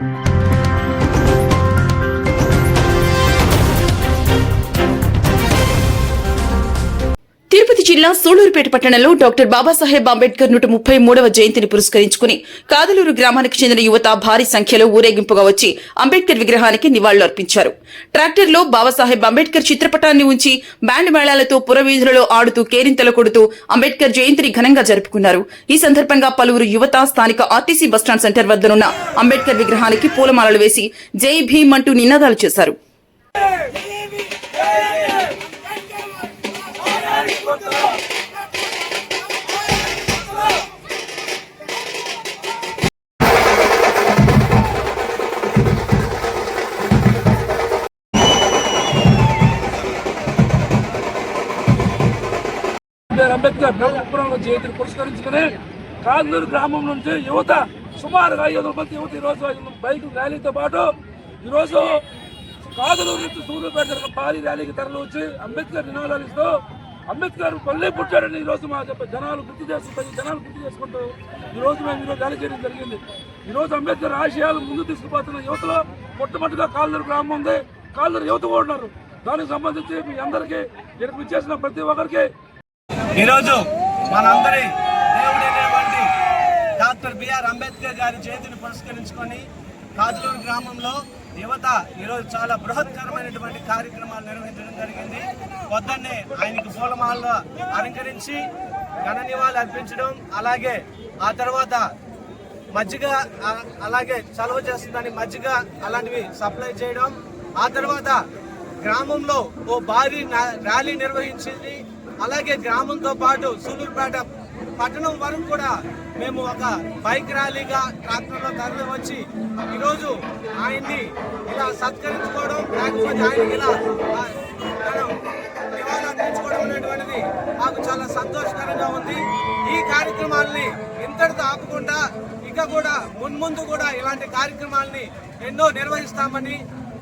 thank you Tirupati జిల్లా సూళ్ళూరుపేట పట్టణంలో doctor Babasaheb Ambedkar నూట ముప్పై మూడవ జయంతిని పురస్కరించుకుని కాదలూరు గ్రామానికి చెందిన యువత భారీ సంఖ్యలో ఊరేగింపుగా వచ్చి అంబేద్కర్ విగ్రహానికి నివాళులర్పించారు ట్రాక్టర్లో బాబాసాహెబ్ అంబేద్కర్ చిత్రపటాన్ని ఉంచి బ్యాండ్ మేళాలతో పురవీధులలో ఆడుతూ కేరింతలు కొడుతూ అంబేద్కర్ జయంతిని ఘనంగా జరుపుకున్నారు. ఈ సందర్భంగా పలువురు యువత స్థానిక ఆర్టీసీ బస్టాండ్ సెంటర్ వద్దనున్న అంబేద్కర్ విగ్రహానికి పూలమాలలు వేసి జై భీమ్ అంటూ నినాదాలు చేశారు. బిఆర్ అంబేద్కర్ నవపురంలో జయంతిని పురస్కరించుకుని కాందూరు గ్రామం నుంచి యువత సుమారుగా ఐదు వందల మంది యువత ఈరోజు ఐదు బైక్ ర్యాలీతో పాటు ఈరోజు కాదలూరు నుంచి సూర్యుపేట జరిగిన భారీ ర్యాలీకి తరలి వచ్చి అంబేద్కర్ నినాదాలు ఇస్తూ అంబేద్కర్ పల్లె పుట్టాడని ఈ రోజు మా చెప్ప జనాలు గుర్తు చేసుకుంటారు జనాలు గుర్తు చేసుకుంటూ ఈరోజు మేము ఈరోజు ర్యాలీ చేయడం జరిగింది. ఈరోజు అంబేద్కర్ ఆశయాలు ముందు తీసుకుపోతున్న యువతలో మొట్టమొదటిగా కాళ్ళూరు గ్రామం ఉంది. కాళ్ళూరు యువత కూడా ఉన్నారు దానికి సంబంధించి మీ అందరికీ ఇక్కడికి చేసిన ప్రతి ఒక్కరికి ఈరోజు మనందరి దేవుడైనటువంటి డాక్టర్ బిఆర్ అంబేద్కర్ గారి జయంతిని పురస్కరించుకొని కాజలూరు గ్రామంలో యువత ఈరోజు చాలా బృహత్కరమైనటువంటి కార్యక్రమాలు నిర్వహించడం జరిగింది. పొద్దున్నే ఆయనకు పూలమాల అలంకరించి ఘన నివాళులు అర్పించడం అలాగే ఆ తర్వాత మజ్జిగ అలాగే చలవ చేస్తుందని మజ్జిగ అలాంటివి సప్లై చేయడం ఆ తర్వాత గ్రామంలో ఓ భారీ ర్యాలీ నిర్వహించింది. అలాగే గ్రామంతో పాటు సూలూరుపేట పట్టణం వరకు కూడా మేము ఒక బైక్ ర్యాలీగా ట్రాక్టర్లో తరలి వచ్చి ఈరోజు ఆయన్ని ఇలా సత్కరించుకోవడం లేకపోతే ఆయనకి ఇలా మనం నివాళులు అర్పించుకోవడం అనేటువంటిది మాకు చాలా సంతోషకరంగా ఉంది. ఈ కార్యక్రమాల్ని ఇంతటితో ఆపకుండా ఇక కూడా మున్ముందు కూడా ఇలాంటి కార్యక్రమాల్ని ఎన్నో నిర్వహిస్తామని